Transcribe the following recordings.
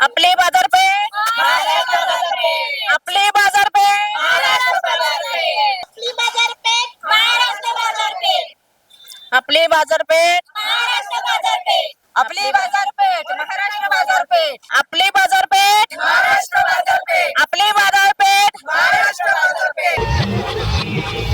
आपले बाजारपेठ आपले बाजारपे आपली बाजारपेठ आपली बाजारपेठ महाराष्ट्र बाजारपेठ आपली बाजारपेठ महाराष्ट्र बाजारपेठ आपली बाजारपेठ महाराष्ट्र बाजारपेठ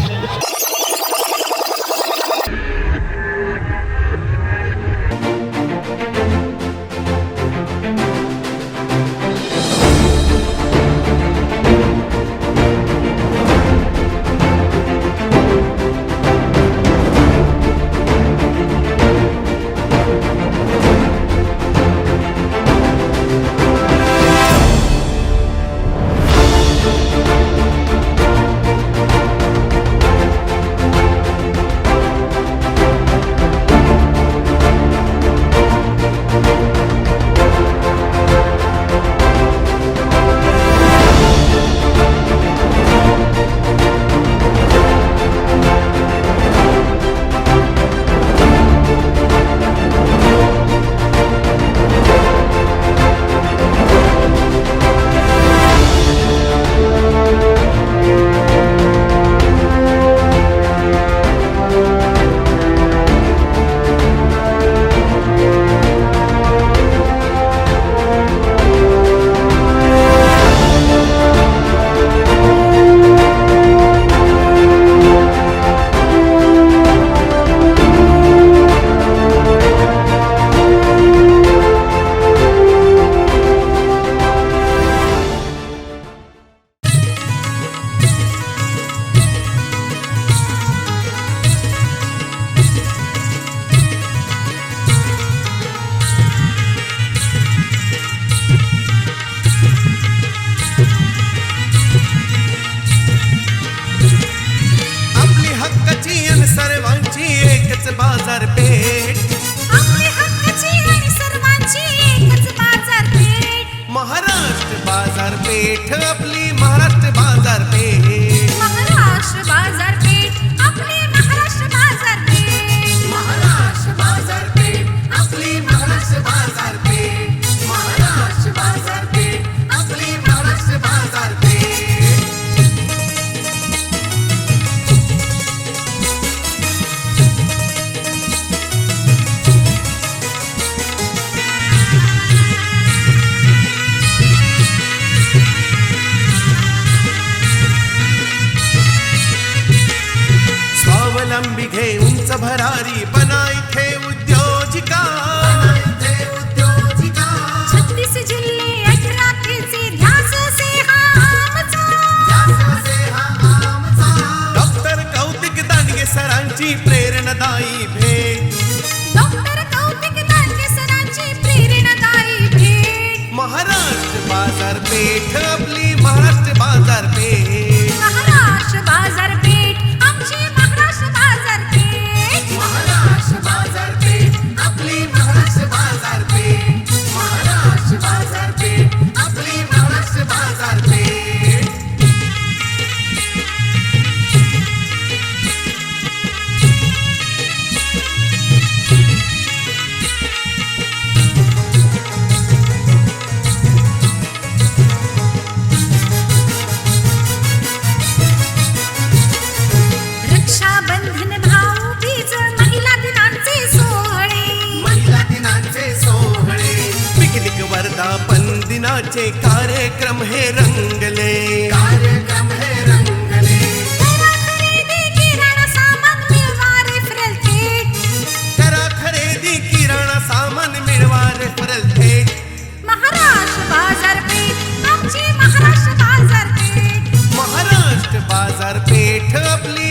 बाजारपेठ आपली.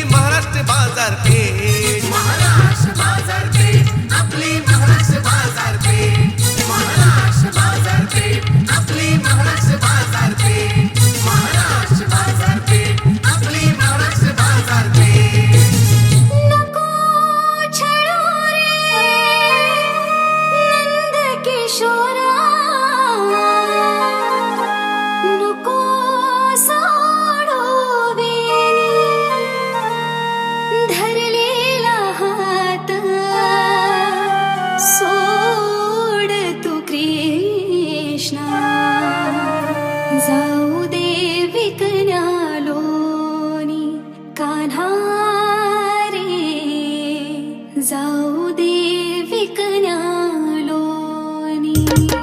Thank you.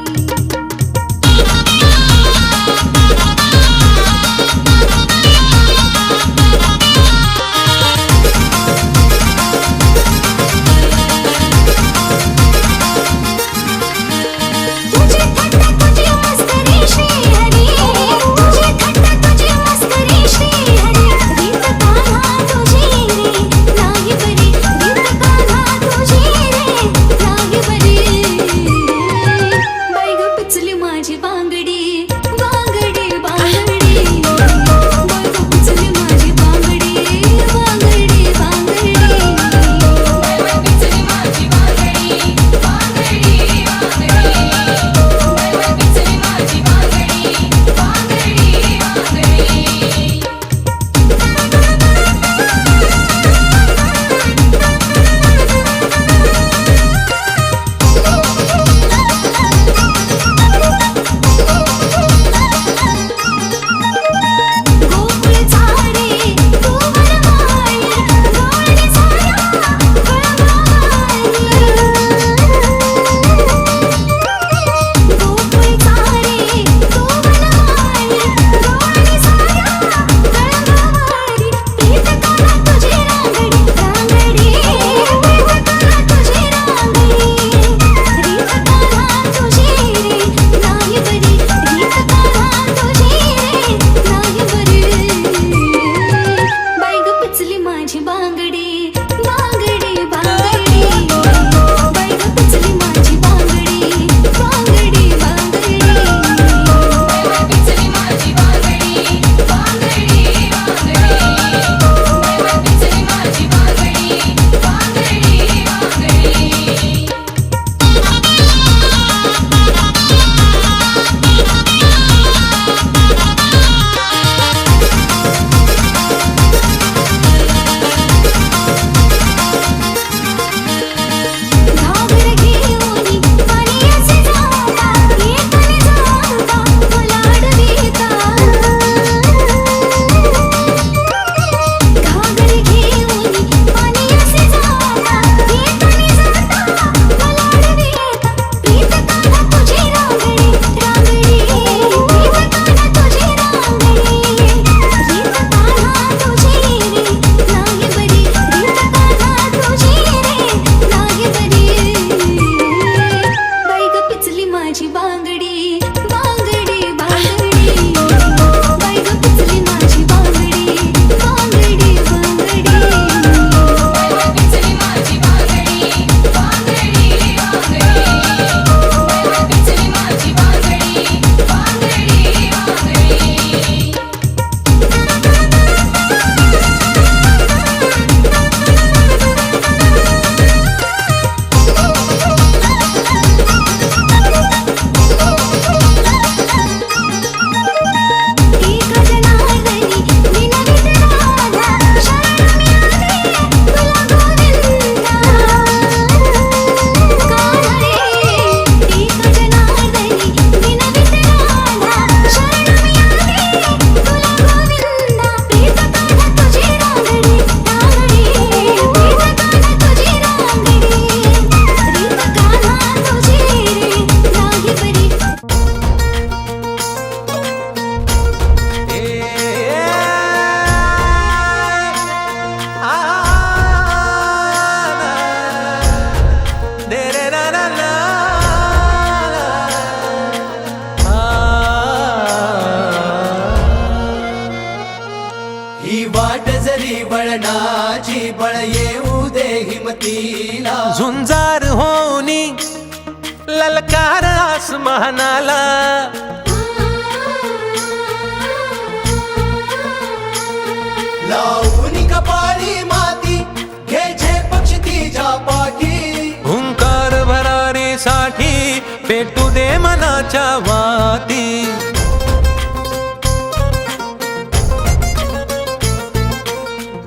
देवाच्या वाती.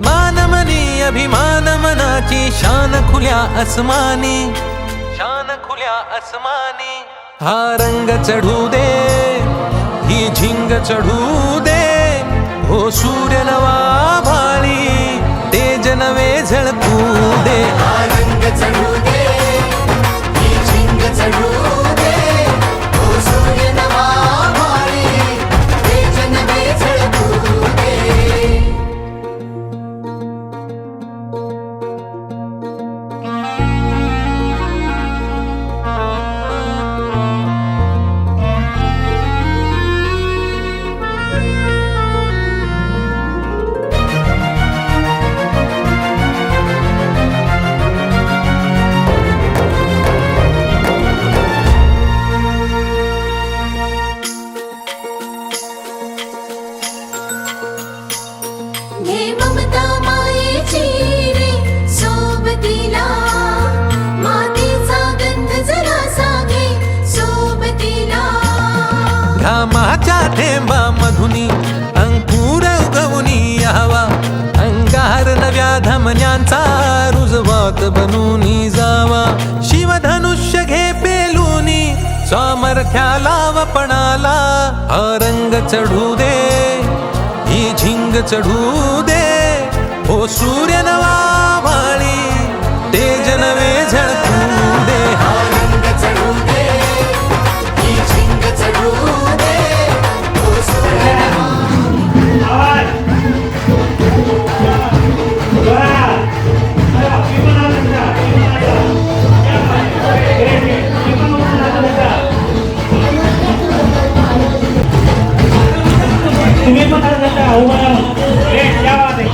मानमनी अभिमान मनाची शान खुल्या असमानी शान खुल्या असमानी हा रंग चढू दे ही झिंग चढू दे. हो सूर्य नवा भाळी ते जनवे झळकू दे. हा रंग चढू दे चढू दे. हो सूर्य नवा ते जनवे नवे झळकू दे. तुम्ही पण क्या बात है।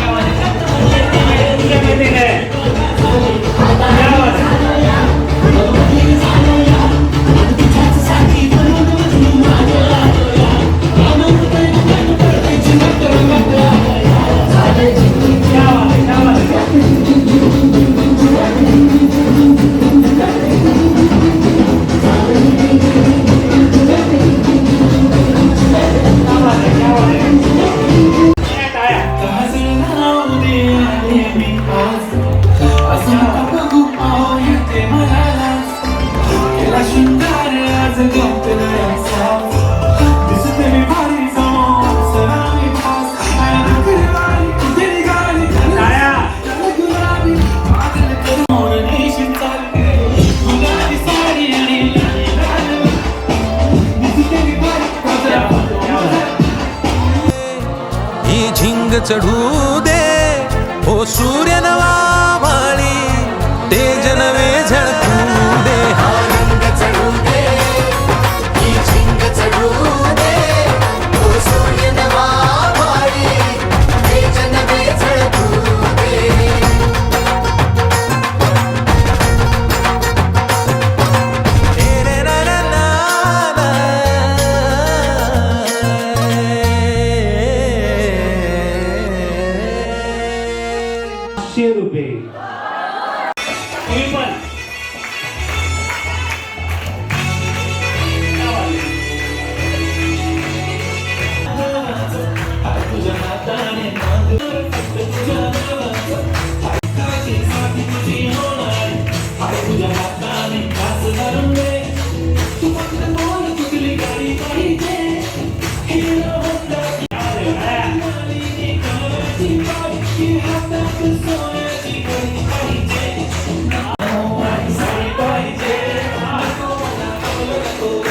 Oh.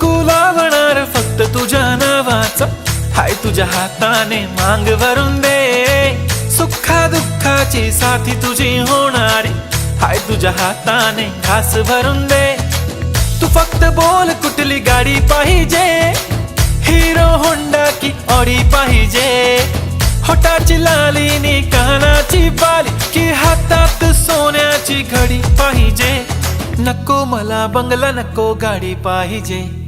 कुंकू लावणार फक्त तुझ्या नावाच. हाय तुझ्या हाताने मांग भरून दे. सुखा दुःखाची साथी तुझी होणारी. हाय तुझ्या हाताने घास भरून दे. तू फक्त बोल कुठली गाडी पाहिजे. हिरो होंडा की ऑडी पाहिजे. होटाची लालीनी कानाची पाली की हातात सोन्याची घडी पाहिजे. नको मला बंगला नको गाडी पाहिजे.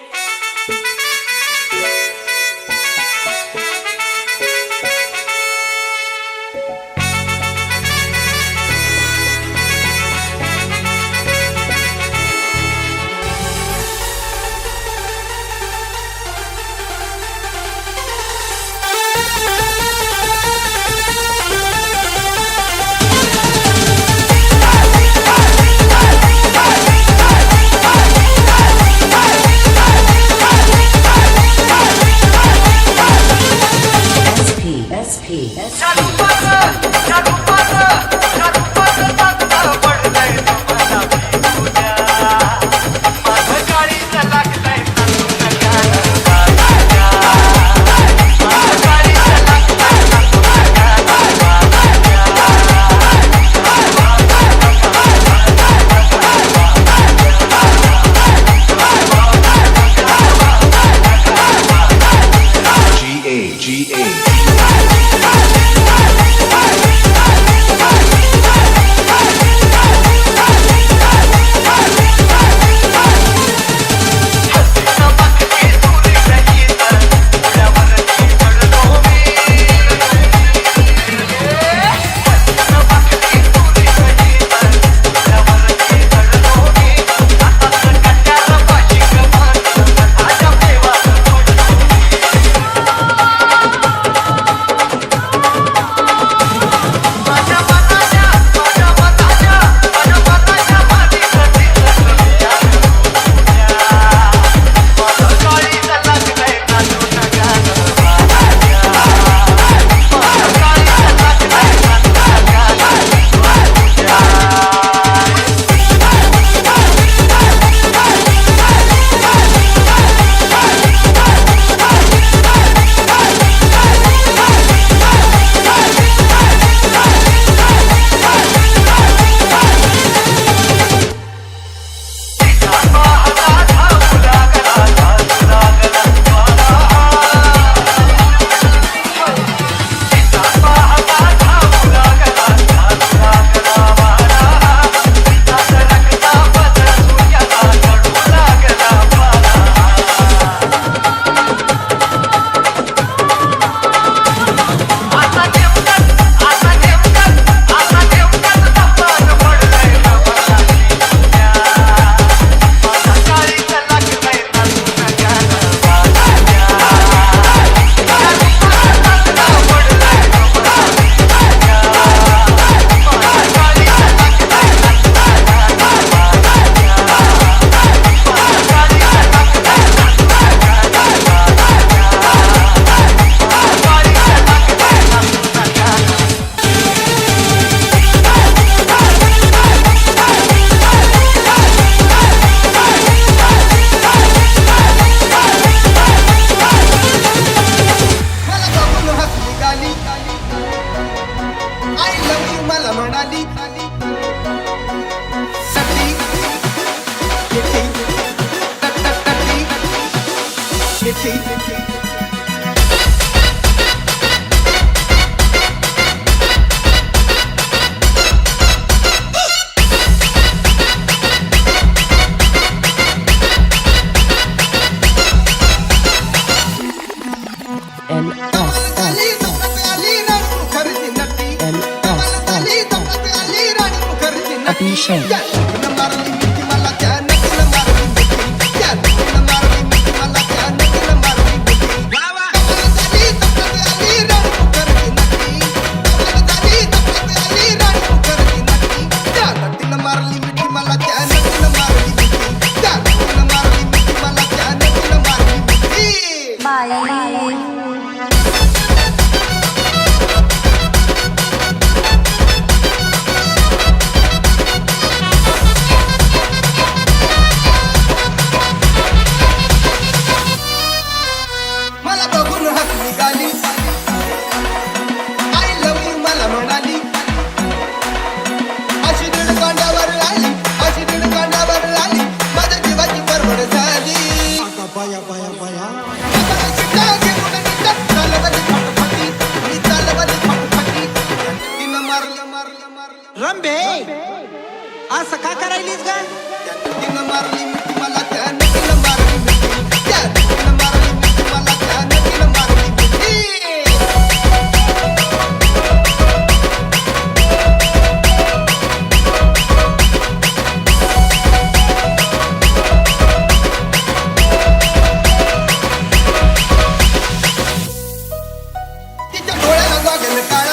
en the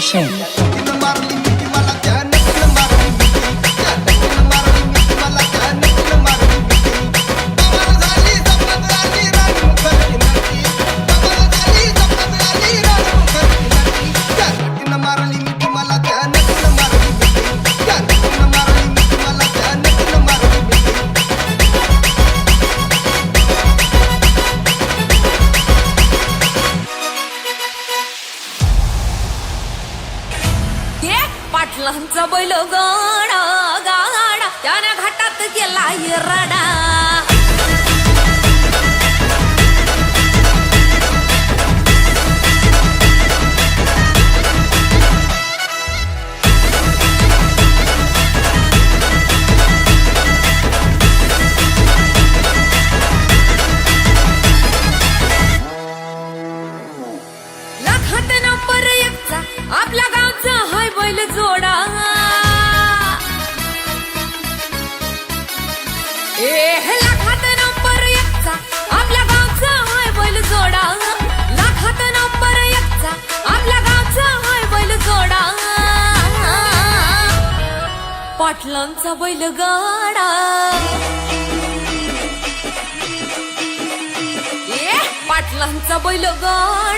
Station. पाटलांचा बैलगाडा ए पाटलांचा बैलगाडा